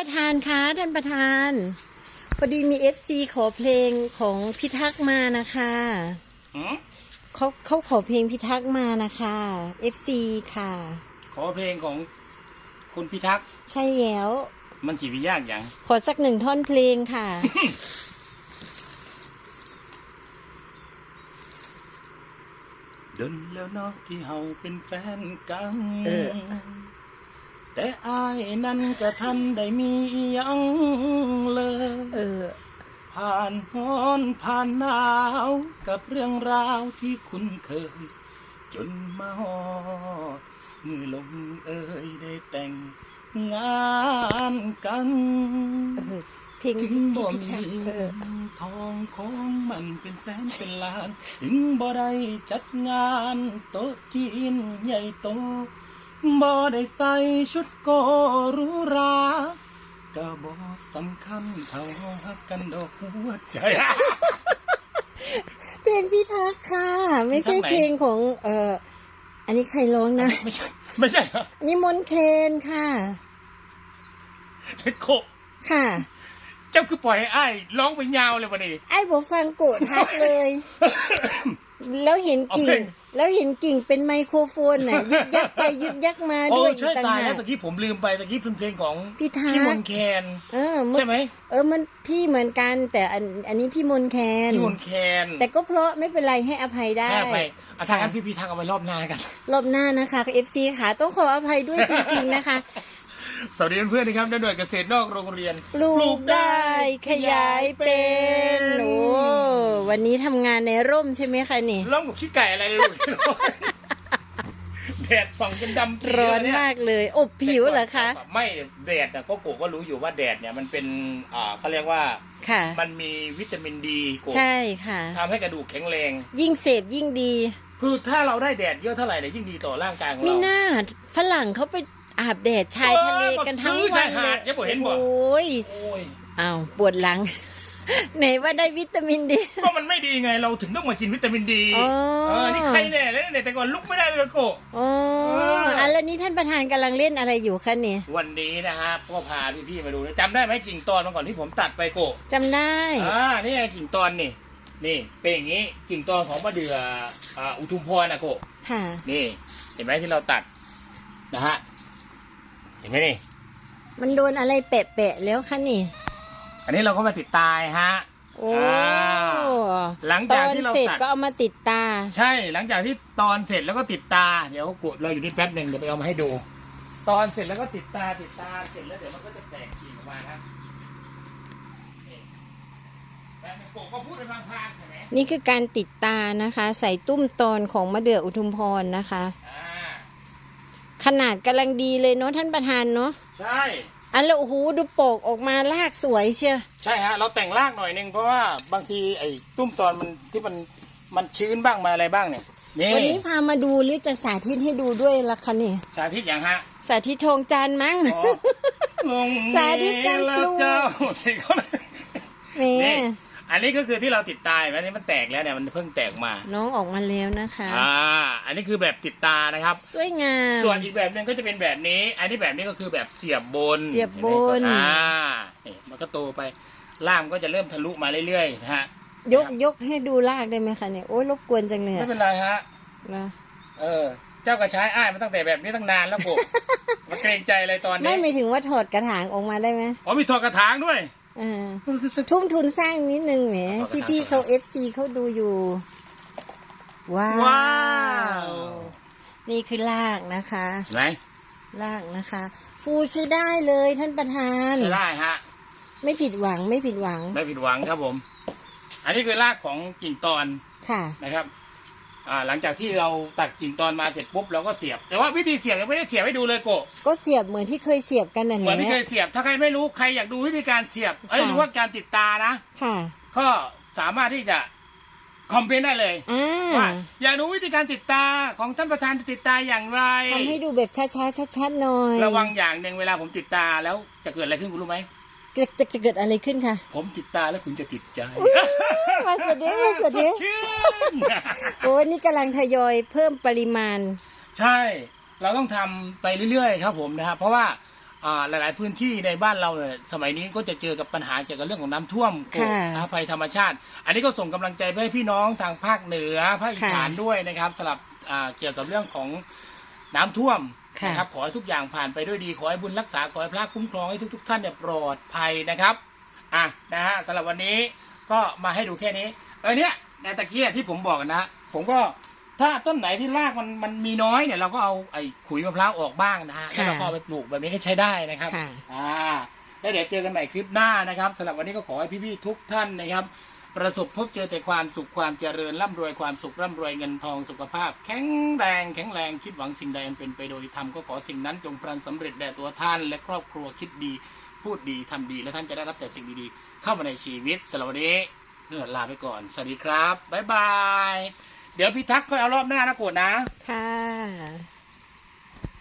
ประธานคะท่านประธานพอดีมีเอฟซีขอเพลงของพิทักษ์มานะคะหืมเขาเขาขอเพลงพิทักษ์มานะคะเอฟซีค่ะ ขอเพลงของคุณพิทักษ์ใช่แล้วมันสีวิยากอย่างขอสักหนึ่งท่อนเพลงค่ะ เดินแล้วเนาะที่เฮาเป็นแฟนกันเออ แต่อายนั้นก็ทันได้มีอิหยังเลย เออ ผ่านฮ้อนผ่านหนาวกับเรื่องราวที่คุ้นเคย จนมาฮอดมือลงเอ่ยได้แต่งงานกัน เออเพลงถึงบ่พิมีทักษ์เออทองของมันเป็นแสนเป็นล้าน ถึงบ่ได้จัดงานโต๊ะจีนใหญ่โต บ่ได้ใส่ชุดโกหรูหราก็บ่สำคัญเท่าฮักกันดอกหัวใจ เพลงพิทักษ์ค่ะ ไม่ใช่พิทักษ์ไหนเพลงของ เอออันนี้ใครร้องนะ ไม่ใช่ ไม่ใช่เหรออันนี่มนต์เคนค่ะ โค ค่ะ เจ้าคือปล่อยให้อ้ายร้องไปยาวเลยวันนี้ ไอ้บอฟังโกดทักเลย แล้วเห็นกิ่ง เอาเพลง แล้วเห็นกิ่งเป็นไมโครโฟนน่ะยึกยักไปยึกยักมาโอ้ด้วยใช่ต่างตายหาแล้วกตะกี้ผมลืมไปตะกี้เป็นเพลงของพี่ทักพี่มนต์แคน เออมันใช่ไหมเออมันพี่เหมือนกัน แต่อันอันนี้พี่มนต์แคน พี่มนต์แคนแต่ก็เพราะไม่เป็นไรให้อภัยได้ แม่ไปอาทางนั้นพี่พี่ทักเอาไว้รอบหน้ากัน รอบหน้านะคะเอฟซีค่ะ ต้องขออภัยด้วยจริงๆนะคะ สวัสดีเพื่อนๆนะครับในหน่วยเกษตรนอกโรงเรียน ปลูกได้ขยายเป็นโอ้วันนี้ทำงานในร่มใช่ไหมคะนี่ร่มกับขี้ไก่อะไรเลยลูกแดดส่องจนดำปีร้อนเลยเนี่ยมากเลย อบผิวเหรอคะ ไม่แดดนะก็โกก็รู้อยู่ว่าแดดเนี่ยมันเป็นอ่าเขาเรียกว่าค่ะ มันมีวิตามินดีโกใช่ค่ะทำให้กระดูกแข็งแรง ยิ่งเสพยิ่งดี คือถ้าเราได้แดดเยอะเท่าไหร่เนี่ยยิ่งดีต่อร่างกายของมีเราหน้าฝรั่งเขาไป อาบแดดชายทะเลกันทั้งซื้อวัชานยเลหาดยยังบ่เห็นบ่โอ้ยโอ้ยอ้าวปวดหลัง ไหนว่าได้วิตามินดี ก็มันไม่ดีไงเราถึงต้องมากินวิตามินดีอ๋อเออนี่ใครแน่เลยเนี่ยแต่ก่อนลุกไม่ได้เลยโกอ๋อเอออ่อะแล้วนี่ท่านประธานกำลังเล่นอะไรอยู่คะเนี่ยวันนี้นะฮะก็พาพี่ๆมาดูนะจำได้ไหมกิ่งตอนเมื่อก่อนที่ผมตัดไปโกจำได้อ่านี่ไงกิ่งตอนนี่นี่เป็นอย่างนี้กิ่งตอนของมะเดื่ออ่าอุทุมพรนะโกค่ะนี่ เห็นไหมที่เราตัดนะฮะ เห็นไหมนี่ มันโดนอะไรแปะๆแล้วคะนี่ อันนี้เราก็มาติดตายฮะ โอ้อ่าหลังตจากอนที่เราเสร็จตัด ก็เอามาติดตา ใช่หลังจากที่ตอนเสร็จแล้วก็ติดตา เดี๋ยวกดเราอยู่นี่แป๊บหนึ่งเดี๋ยวไปเอามาให้ดู ตอนเสร็จแล้วก็ติดตาติดตาเสร็จแล้วเดี๋ยวมันก็จะแตกกิ่งออกมาครับนี่แป๊บหนึงโกก็พูดไปพลางๆใช่ไหมนี่คือการติดตานะคะ ใส่ตุ้มตอนของมะเดื่ออุทุมพรนะคะ อ่า ขนาดกำลังดีเลยเนาะท่านประธานเนาะใช่ อันแล้วโอ้โหดูโปกออกมาลากสวยเชียวใช่ฮะ เราแต่งรากหน่อยหนึงเพราะว่าบางทีไอ้ตุ้มตอนมันที่มันมันชื้นบ้างมาอะไรบ้างเนี่ยนี่วันนี้พามาดูหรือจะสาธิตให้ดูด้วยล่ะคะนี่สาธิตอย่างฮะ สาธิตทองจานมั้งอ๋อลงสาธิตการปลูกแล้วเจ้าสิเขาแหมนี่ อันนี้ก็คือที่เราติดตายอันนี้มันแตกแล้วเนี่ยมันเพิ่งแตกมา น้องออกมาแล้วนะคะ อ่า อันนี้คือแบบติดตานะครับ สวยงาม ส่วนอีกแบบหนึงก็จะเป็นแบบนี้ อันนี้แบบนี้ก็คือแบบเสียบบนเสียบบนเห็ไหมอ่านี่มันก็โตไปล่ามก็จะเริ่มทะลุมาเรื่อยๆนะฮะ ยกยกให้ดูลากได้ไหมคะเนี่ย โอ้ยรบกวนจังเลยไม่อะเป็นไรฮะนะเออ เจ้าก็ใช้อ้ายมาตั้งแต่แบบนี้ตั้งนานแล้วผมมาเกรงใจอะไรตอนไม่นี้หมายถึงว่าถอดกระถางออกมาได้ไหมอ๋อมีถอดกระถางด้วย อ่ามันคือสัก ทุ่มทุนสร้างนิดนึงแหมถอดกระถางพี่ๆเขาเอฟซีเขาดูอยู่ ว้าว ว้าว นี่คือลากนะคะ ไหนลากนะคะ ฟูใช้ได้เลยท่านประธาน ใช้ได้ฮะ ไม่ผิดหวังไม่ผิดหวังไม่ผิดหวังครับผม อันนี้คือรากของกิ่งตอนค่ะ นะครับ อ่าหลังจากที่เราตัดกิ่งตอนมาเสร็จปุ๊บเราก็เสียบ แต่ว่าวิธีเสียบยังไม่ได้เสียบให้ดูเลยโกะก็เสียบเหมือนที่เคยเสียบกันนั่นเหแหมือนที่เคละยเสียบถ้าใครไม่รู้ใครอยากดูวิธีการเสียบเอ้ยค่ะหรือว่าการติดตานะ ค่ะ ก็สามารถที่จะคอมเมนต์ได้เลยอ่าว่าอยากรู้วิธีการติดตาของท่านประธานจะติดตาอย่างไร ทำให้ดูแบบช้าๆชัดๆหน่อยระวังอย่างหนึ่งเวลาผมติดตาแล้วจะเกิดอะไรขึ้นคุณรู้ไหม จะจะจะเกิดอะไรขึ้นคะผมติดตาแล้วคุณจะติดใจมาเสด็จมาเสสด็ดจชื่นโอ้ยนี่กำลังทยอยเพิ่มปริมาณ ใช่ เราต้องทำไปเรื่อยๆ ครับผมนะครับ เพราะว่าอ่าหลาย ๆ พื้นที่ในบ้านเราเนี่ยสมัยนี้ก็จะเจอกับปัญหาเกี่ยวกับเรื่องของน้ำท่วมโขกค่ะนะภัยธรรมชาติ อันนี้ก็ส่งกำลังใจไปให้พี่น้องทางภาคเหนือภาคอีสานค่ะด้วยนะครับสำหรับอ่าเกี่ยวกับเรื่องของน้ำท่วม ค่ะ นะครับขอให้ทุกอย่างผ่านไปด้วยดี ขอให้บุญรักษาขอให้พระคุ้มครองให้ทุก ๆ ท่านเนี่ยปลอดภัยนะครับอะนะฮะสำหรับวันนี้ก็มาให้ดูแค่นี้ เออเนี่ยในตะเกียที่ผมบอกนะ ผมก็ถ้าต้นไหนที่รากมันมันมีน้อยเนี่ยเราก็เอาไอ้ขุยมะพร้าวออกบ้างนะฮะแล้วเราก็เอาไปปลูกแบบนี้ก็ใช้ได้นะครับ ค่ะ อ่าแล้วเดี๋ยวเจอกันใหม่คลิปหน้านะครับสำหรับวันนี้ก็ขอให้พี่ๆทุกท่านนะครับ ประสบพบเจอแต่ความสุขความเจริญร่ำรวยความสุขร่ำรวยเงินทองสุขภาพ แข็งแรงแข็งแรงคิดหวังสิ่งใดอันเป็นไปโดยธรรมก็ขอสิ่งนั้นจงพลันสำเร็จแด่ตัวท่านและครอบครัวคิดดี พูดดีทำดีและท่านจะได้รับแต่สิ่งดีๆ เข้ามาในชีวิตสำหรับวันนี้เนื่อลาไปก่อน สวัสดีครับบ๊ายบาย เดี๋ยวพี่ทักษ์ค่อยเอารอบหน้านะโกดนะ ค่ะ